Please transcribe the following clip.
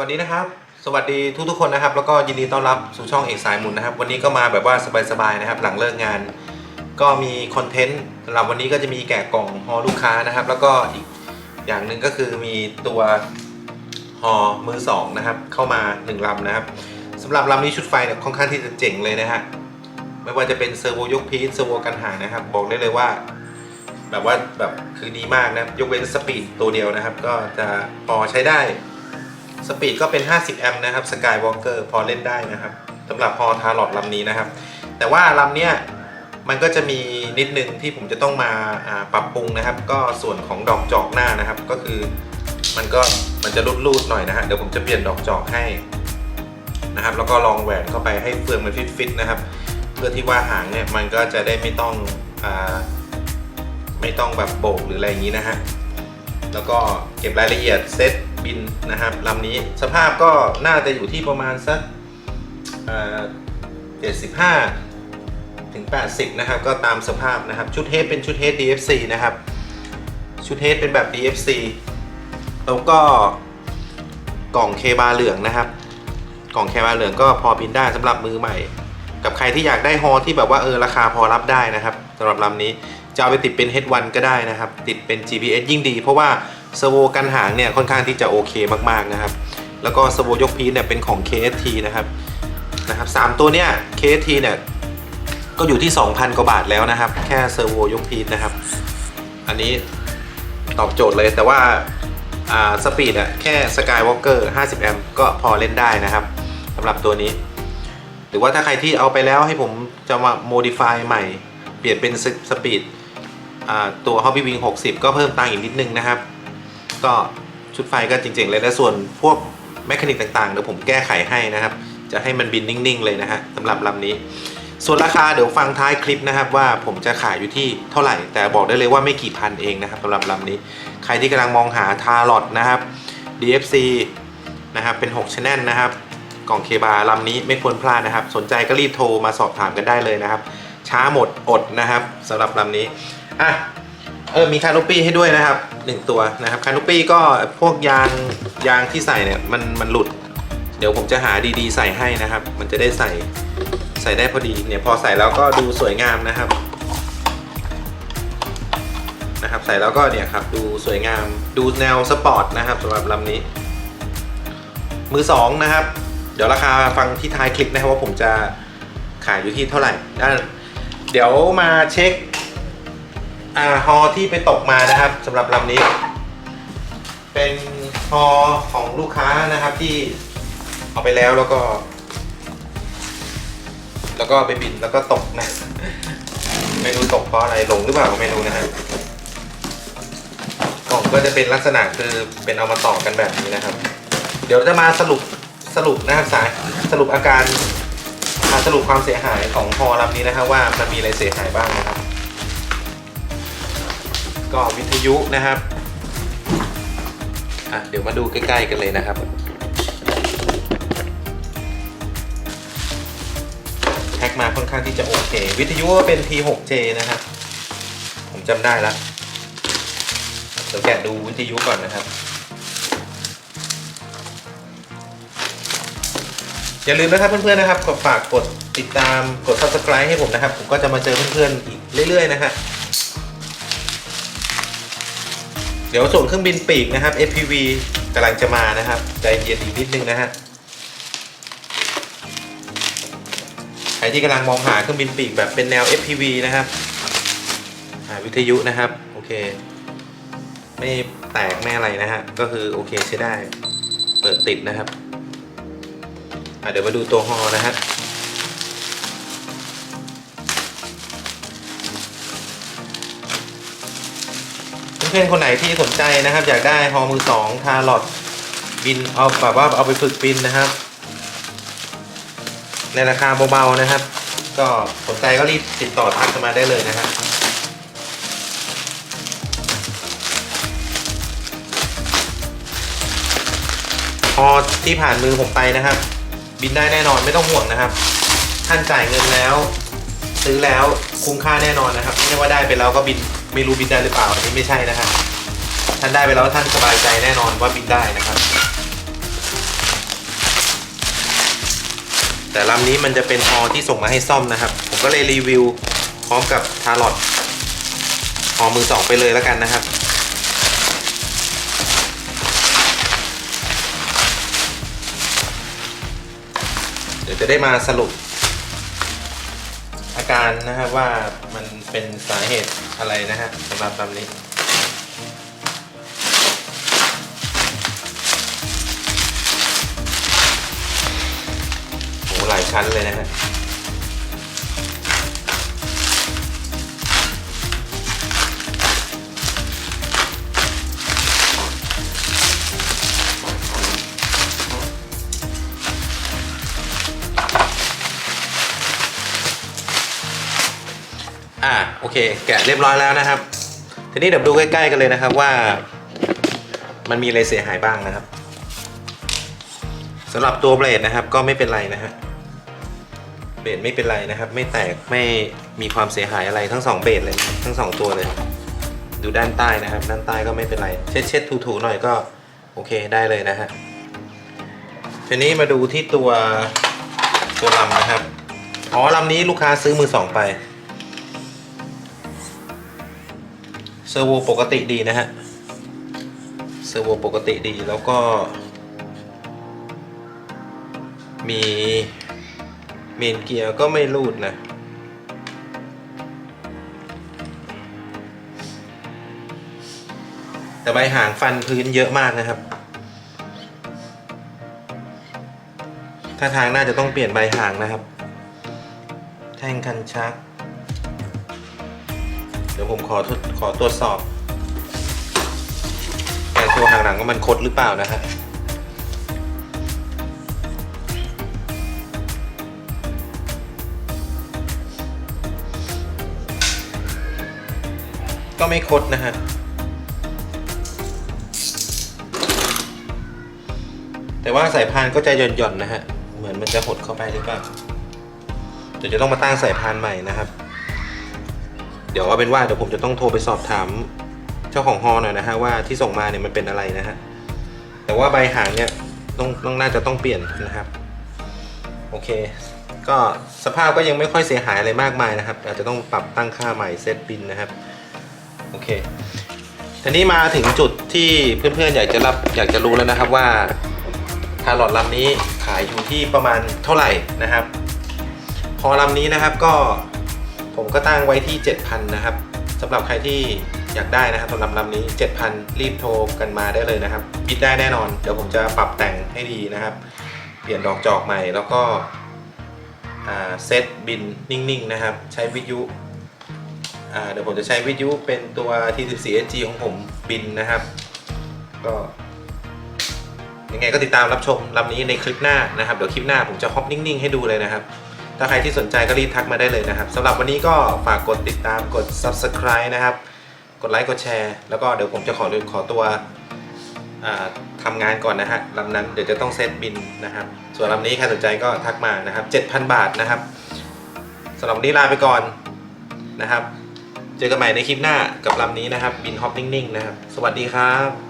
วัสดีนะครับ สวัสดีทุกๆคนนะครับ แล้วก็ยินดีต้อนรับสู่ช่องเอกสายหมุนนะครับ วันนี้ก็มาแบบว่าสบายๆนะครับ หลังเลิกงาน ก็มีคอนเทนต์สำหรับวันนี้ก็จะมีแกะกล่องฮอลูกค้านะครับ แล้วก็อีกอย่างหนึ่งก็คือมีตัวฮอมือสองนะครับ เข้ามาหนึ่งลำนะครับสำหรับลำนี้ชุดไฟเนี่ยค่อนข้างที่จะเจ๋งเลยนะฮะไม่ว่าจะเป็นเซอร์โวยกพีชเซอร์โวกันหางนะครับ บอกได้เลยว่า แบบว่าแบบคือดีมากนะยกเว้นสปีดตัวเดียวนะครับ ก็จะพอใช้ได้ สปีดก็เป็น 50 แอมป์นะครับสกายวอล์กเกอร์พอเล่นได้นะครับสำหรับพอทาร์ลอดลำนี้นะครับ แต่ว่าลำเนี้ยมันก็จะมีนิดนึงที่ผมจะต้องมาปรับปรุงนะครับ ก็ส่วนของดอกจอกหน้านะครับ ก็คือมันก็มันจะรูดๆหน่อยนะฮะเดี๋ยวผมจะเปลี่ยนดอกจอกให้นะครับ แล้วก็ลองแหวนเข้าไปให้เฟืองมันฟิตๆนะครับ เพื่อที่ว่าหางเนี่ยมันก็จะได้ไม่ต้องอไม่ต้องแบบโบกหรืออะไรอย่างนี้นะฮะแล้วก็เก็บรายละเอียดเซต บินนะครับลำนี้สภาพก็น่าจะอยู่ที่ประมาณสักเจ็ดสิบห้าถึง 80 นะครับ ก็ตามสภาพนะครับ ชุดเฮดเป็นชุดเฮด DFC นะครับ ชุดเฮดเป็นแบบ DFC แล้วก็กล่องเคบาเหลืองนะครับ กล่องเคบาเหลืองก็พอบินได้สำหรับมือใหม่ กับใครที่อยากได้ฮอที่แบบว่าเออราคาพอรับได้นะครับสำหรับลำนี้จะเอาไปติดเป็น H1 ก็ได้นะครับ ติดเป็น GPS ยิ่งดี เพราะว่า เซอร์โวกันหางเนี่ยค่อนข้างที่จะโอเคมากๆนะครับ แล้วก็เซอร์โวยกพีชเนี่ยเป็นของ KST นะครับนะครับสามตัวเนี่ย KST เนี่ยก็อยู่ที่ 2,000 กว่าบาทแล้วนะครับ แค่เซอร์โวยกพีชนะครับ อันนี้ตอบโจทย์เลยแต่ว่าอ่าสปีดอะแค่สกายวอล์กเกอร์50 แอมป์ก็พอเล่นได้นะครับสำหรับตัวนี้ หรือว่าถ้าใครที่เอาไปแล้วให้ผมจะมา modify ใหม่ เปลี่ยนเป็นสปีดตัว Hobby Wing 60 ก็เพิ่มตังค์อีกนิดนึงนะครับ ก็ชุดไฟก็จริงๆเลยและส่วนพวกแมคานิกต่างๆเดี๋ยวผมแก้ไขให้นะครับ จะให้มันบินนิ่งๆเลยนะฮะสำหรับลำนี้ ส่วนราคาเดี๋ยวฟังท้ายคลิปนะครับ ว่าผมจะขายอยู่ที่เท่าไหร่ แต่บอกได้เลยว่าไม่กี่พันเองนะครับสำหรับลำนี้ ใครที่กำลังมองหาทาร์ลอดนะครับ DFC นะครับเป็น6 Channel นะครับ กล่องเคบาลำนี้ไม่ควรพลาดนะครับ สนใจก็รีบโทรมาสอบถามกันได้เลยนะครับ ช้าหมดอดนะครับสำหรับลำนี้อะ เออมีคานุปี้ให้ด้วยนะครับหนึ่งตัวนะครับคานุปี้ก็พวกยางยางที่ใส่เนี่ยมันมันหลุด เดี๋ยวผมจะหาดีๆ ใส่ให้นะครับ มันจะได้ใส่ใส่ได้พอดีเนี่ยพอใส่แล้วก็ดูสวยงามนะครับนะครับใส่แล้วก็เนี่ยครับดูสวยงามดูแนวสปอร์ตนะครับสำหรับลำนี้ มือสองนะครับ เดี๋ยวราคาฟังที่ท้ายคลิปนะครับว่าผมจะขายอยู่ที่เท่าไหร่อะเดี๋ยวมาเช็ค อ่าฮอที่ไปตกมานะครับสำหรับลำนี้ เป็นฮอของลูกค้านะครับที่เอาไปแล้วแล้วก็ แล้วก็ไปบินแล้วก็ตกนะ ไม่รู้ตกเพราะอะไรหลงหรือเปล่าก็ไม่รู้นะฮะกล่องก็จะเป็นลักษณะคือเป็นเอามาต่อกันแบบนี้นะครับ เดี๋ยวจะมาสรุปสรุปนะครับสายสรุปอาการสรุปความเสียหายของฮอลำนี้นะครับว่ามันมีอะไรเสียหายบ้างนะครับ ก็วิทยุนะครับอะเดี๋ยวมาดูใกล้ ๆ กันเลยนะครับแท็กมาค่อนข้างที่จะโอเค วิทยุก็เป็น P6J นะครับ ผมจำได้แล้วเดี๋ยวแกะดูวิทยุก่อนนะครับ อย่าลืมนะครับเพื่อนๆนะครับกดฝากกดติดตามกด subscribe ให้ผมนะครับ ผมก็จะมาเจอเพื่อนๆอีกเรื่อย ๆ นะฮะ เดี๋ยวส่วนเครื่องบินปีกนะครับ FPV กำลังจะมานะครับ ใจเย็นอีกนิดนึงนะฮะใครที่กำลังมองหาเครื่องบินปีกแบบเป็นแนว FPV นะครับหาวิทยุนะครับ โอเค ไม่แตกไม่อะไรนะฮะ ก็คือโอเคใช้ได้ เปิดติดนะครับเดี๋ยวมาดูตัวฮอนะฮะ เพื่อนๆคนไหนที่สนใจนะครับ อยากได้ฮอมือสองทาลอดบินเอาแบบว่าเอาไปฝึกบินนะครับ ในราคาเบาๆนะครับ ก็สนใจก็รีบติดต่อทักมาได้เลยนะครับพอที่ผ่านมือผมไปนะครับ บินได้แน่นอนไม่ต้องห่วงนะครับ ท่านจ่ายเงินแล้ว ซื้อแล้วคุ้มค่าแน่นอนนะครับไม่ว่าได้ไปแล้วก็บิน ไม่รู้บินได้หรือเปล่าอันนี้ไม่ใช่นะครับท่านได้ไปแล้วท่านสบายใจแน่นอนว่าบินได้นะครับ แต่ลำนี้มันจะเป็นฮอที่ส่งมาให้ซ่อมนะครับ ผมก็เลยรีวิวพร้อมกับทารอดฮอมือสองไปเลยแล้วกันนะครับเดี๋ยวจะได้มาสรุป การนะครับว่ามันเป็นสาเหตุอะไรนะฮะสำหรับลำนี้โหหลายชั้นเลยนะฮะ เค แกะเรียบร้อยแล้วนะครับ ทีนี้เดี๋ยวดูใกล้ๆกันเลยนะครับว่า มันมีอะไรเสียหายบ้างนะครับสำหรับตัวเบลดนะครับก็ไม่เป็นไรนะฮะเบลดไม่เป็นไรนะครับ ไม่แตกไม่มีความเสียหายอะไรทั้งสองเบลดเลยนะทั้งสองตัวเลย ดูด้านใต้นะครับ ด้านใต้ก็ไม่เป็นไร เช็ดเช็ดถูๆหน่อยก็โอเคได้เลยนะฮะทีนี้มาดูที่ตัวตัวลำนะครับ อ๋อลำนี้ลูกค้าซื้อมือสองไป เซอร์โวปกติดีนะฮะ เซอร์โวปกติดีแล้วก็ มีเมนเกียร์ก็ไม่รูดนะแต่ใบหางฟันพื้นเยอะมากนะครับ ถ้าทางน่าจะต้องเปลี่ยนใบหางนะครับ แท่งคันชัก ดี๋ยวผมขอทดขอตรวจสอบแกนตัวหางหลังว่ามันคดหรือเปล่านะฮะก็ไม่คดนะฮะ แต่ว่าสายพานก็จะหย่อนๆนะฮะ เหมือนมันจะหดเข้าไปหรือเปล่าเดี๋ยวจะต้องมาตั้งสายพานใหม่นะครับ เดี๋ยวเอาเป็นว่าเดี๋ยวผมจะต้องโทรไปสอบถามเจ้าของฮอหน่อยนะฮะว่าที่ส่งมาเนี่ยมันเป็นอะไรนะฮะแต่ว่าใบหางเนี่ยต้องต้องน่าจะต้องเปลี่ยนนะครับ โอเค ก็สภาพก็ยังไม่ค่อยเสียหายอะไรมากมายนะครับ อาจจะต้องปรับตั้งค่าใหม่เซตบินนะครับโอเคทีนี้มาถึงจุดที่เพื่อนๆอยากจะรับอยากจะรู้แล้วนะครับว่าคาร์ลอตลำนี้ขายอยู่ที่ประมาณเท่าไหร่นะครับ พอลำนี้นะครับก็ ผมก็ตั้งไว้ที่ 7,000 นะครับสำหรับใครที่อยากได้นะครับสำหรับลำนี้ 7,000 รีบโทรกันมาได้เลยนะครับบิดได้แน่นอน เดี๋ยวผมจะปรับแต่งให้ดีนะครับ เปลี่ยนดอกจอกใหม่แล้วก็เซตบินนิ่งๆนะครับ ใช้วิทยุเดี๋ยวผมจะใช้วิทยุเป็นตัว T14SG ของผมบินนะครับ ก็ยังไงก็ติดตามรับชมลำนี้ในคลิปหน้านะครับ เดี๋ยวคลิปหน้าผมจะฮอปนิ่งๆ ให้ดูเลยนะครับ ถ้าใครที่สนใจก็รีบทักมาได้เลยนะครับสำหรับวันนี้ก็ฝากกดติดตามกด subscribe นะครับ กดไลค์กดแชร์แล้วก็เดี๋ยวผมจะขอขอตัวทำงานก่อนนะฮะลำนั้นเดี๋ยวจะต้องเซตบินนะครับ ส่วนลำนี้ใครสนใจก็ทักมานะครับ 7,000 บาทนะครับสำหรับวันนี้ลาไปก่อนนะครับ เจอกันใหม่ในคลิปหน้ากับลำนี้นะครับ บินฮอปนิ่งๆนะครับ สวัสดีครับ